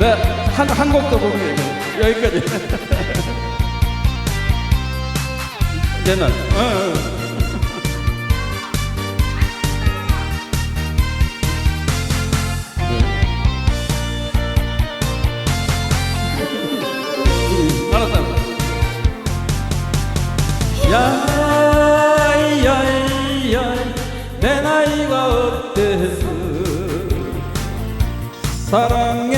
네, 한, 한 곡도 부르게 여기까지. 이제는, 어, 어. 네. 알았다. 야 야 야 내 나이가 어때서 사랑의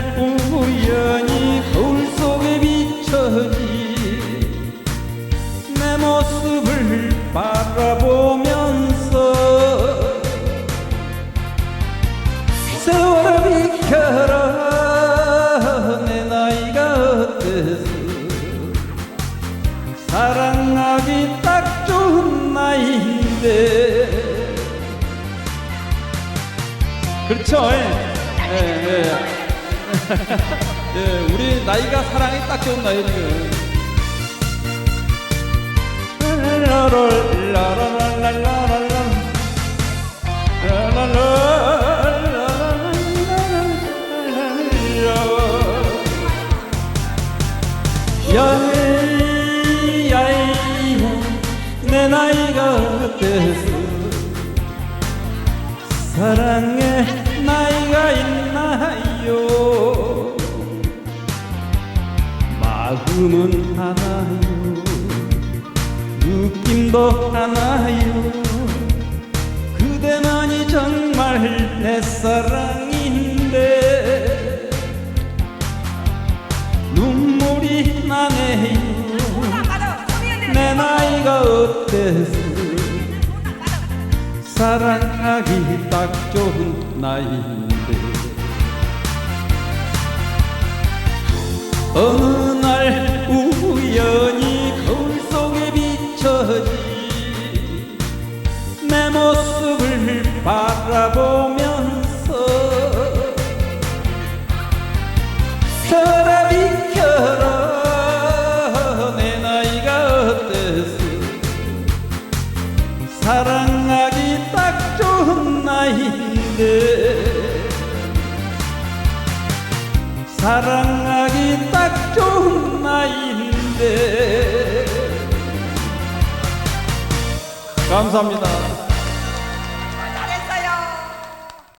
하기 딱 좋은 나이인데. 그렇죠. 예, 예. 예, 예 우리 나이가 사랑이 딱 좋은 나이는 야 나이가 어때서? 사랑의 나이가 있나요? 마음은 하나요? 느낌도 하나요? 그대만이 정말 내 사랑인데. 눈 사랑하기 딱 좋은 나이인데 어느 나이인데 사랑하기 딱 좋은 나이인데 감사합니다.